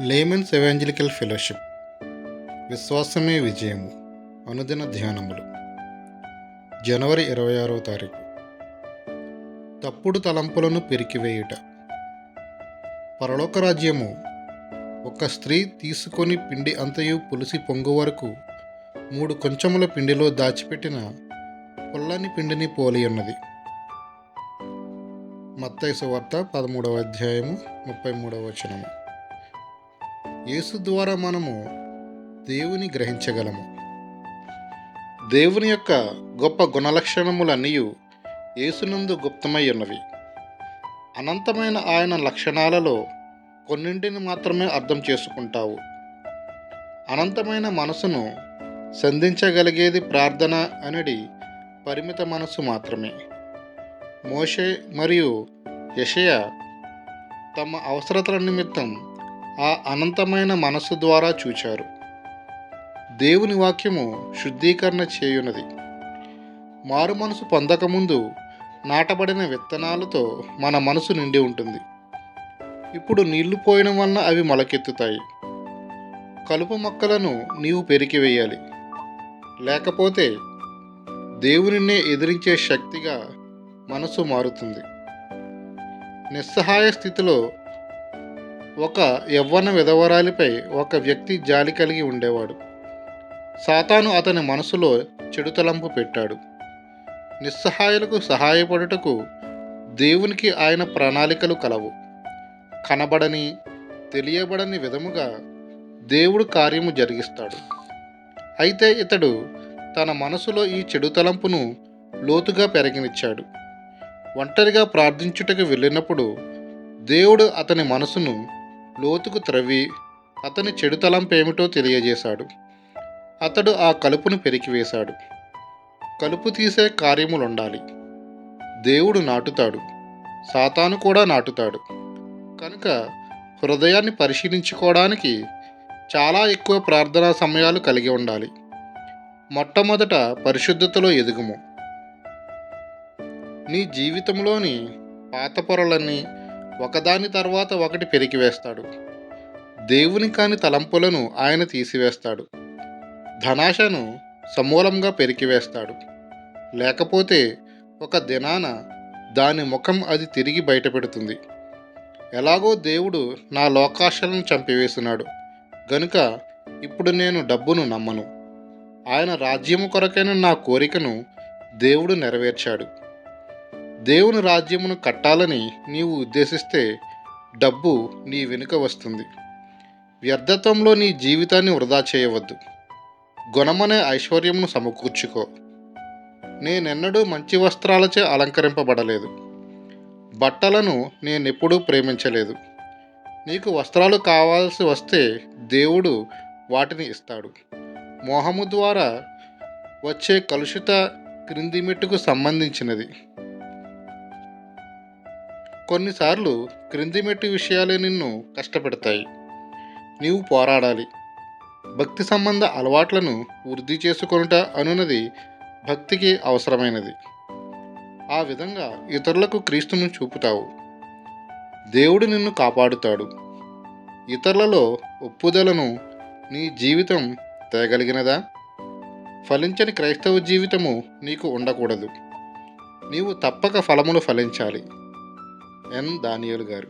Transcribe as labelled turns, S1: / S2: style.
S1: Layman's evangelical fellowship. విశ్వాసమే విజయము. అనుదిన ధ్యానములు. జనవరి ఇరవై ఆరవ తారీఖు. తప్పుడు తలంపులను పెరికివేయుట. పరలోక రాజ్యము ఒక స్త్రీ తీసుకొని పిండి అంతయు పులిసి పొంగు వరకు మూడు కొంచెముల పిండిలో దాచిపెట్టిన పుల్లని పిండిని పోలి ఉన్నది మత్తయి వార్త పదమూడవ అధ్యాయము ముప్పై మూడవ వచనము. యేసు ద్వారా మనము దేవుని గ్రహించగలము. దేవుని యొక్క గొప్ప గుణలక్షణములన్నీ యేసునందు గుప్తమై ఉన్నవి. అనంతమైన ఆయన లక్షణాలలో కొన్నింటిని మాత్రమే అర్థం చేసుకుంటావు. అనంతమైన మనసును సంధించగలిగేది ప్రార్థన అనేది పరిమిత మనసు మాత్రమే. మోషే మరియు యషయ తమ అవసరతల నిమిత్తం ఆ అనంతమైన మనస్సు ద్వారా చూచారు. దేవుని వాక్యము శుద్ధీకరణ చేయున్నది మారు మనసు పొందకముందు నాటబడిన విత్తనాలతో మన మనసు నిండి ఉంటుంది. ఇప్పుడు నీళ్ళు పోయడం వలన అవి మొలకెత్తుతాయి. కలుపు మొక్కలను నీవు పెరికివేయాలి లేకపోతే దేవునినే ఎదిరించే శక్తిగా మనసు మారుతుంది. నిస్సహాయ స్థితిలో ఒక యవ్వన విధవరాలిపై ఒక వ్యక్తి జాలి కలిగి ఉండేవాడు. సాతాను అతని మనసులో చెడుతలంపు పెట్టాడు. నిస్సహాయులకు సహాయపడుటకు దేవునికి ఆయన ప్రణాళికలు కలవు. కనబడని తెలియబడని విధముగా దేవుడు కార్యము జరిగిస్తాడు. అయితే ఇతడు తన మనసులో ఈ చెడు తలంపును లోతుగా పెరగనిచ్చాడు. ఒంటరిగా ప్రార్థించుటకు వెళ్ళినప్పుడు దేవుడు అతని మనసును లోతుకు త్రవ్వి అతని చెడు తలంపేమిటో తెలియజేశాడు. అతడు ఆ కలుపును పెరికివేశాడు. కలుపు తీసే కార్యములుండాలి. దేవుడు నాటుతాడు. సాతాను కూడా నాటుతాడు. కనుక హృదయాన్ని పరిశీలించుకోవడానికి చాలా ఎక్కువ ప్రార్థనా సమయాలు కలిగి ఉండాలి. మొట్టమొదట పరిశుద్ధతలో ఎదుగుము. నీ జీవితంలోని పాత పొరలన్నీ ఒకదాని తర్వాత ఒకటి పెరికివేస్తాడు దేవుని కాని తలంపులను ఆయన తీసివేస్తాడు. ధనాశను సమూలంగా పెరికివేస్తాడు లేకపోతే ఒక దినాన దాని ముఖం అది తిరిగి బయటపెడుతుంది. ఎలాగో దేవుడు నా లోకాశలను చంపివేసినాడు. గనుక ఇప్పుడు నేను డబ్బును నమ్మను. ఆయన రాజ్యము కొరకైన నా కోరికను దేవుడు నెరవేర్చాడు. దేవుని రాజ్యమును కట్టాలని నీవు ఉద్దేశిస్తే డబ్బు నీ వెనుక వస్తుంది. వ్యర్థత్వంలో నీ జీవితాన్ని వృధా చేయవద్దు. గుణమనే ఐశ్వర్యమును సమకూర్చుకో. నేనెన్నడూ మంచి వస్త్రాలచే అలంకరింపబడలేదు. బట్టలను నేనెప్పుడూ ప్రేమించలేదు. నీకు వస్త్రాలు కావాల్సి వస్తే దేవుడు వాటిని ఇస్తాడు. మోహము ద్వారా వచ్చే కలుషిత క్రింది మెట్టుకు సంబంధించినది. కొన్నిసార్లు క్రింది మెట్టి విషయాలే నిన్ను కష్టపెడతాయి. నీవు పోరాడాలి. భక్తి సంబంధ అలవాట్లను వృద్ధి చేసుకొనుట అనున్నది భక్తికి అవసరమైనది. ఆ విధంగా ఇతరులకు క్రీస్తును చూపుతావు. దేవుడు నిన్ను కాపాడుతాడు. ఇతరులలో ఒప్పుదలను నీ జీవితం తేగలిగినదా? ఫలించని క్రైస్తవ జీవితము నీకు ఉండకూడదు. నీవు తప్పక ఫలములు ఫలించాలి. ఎన్ దానియలు గారు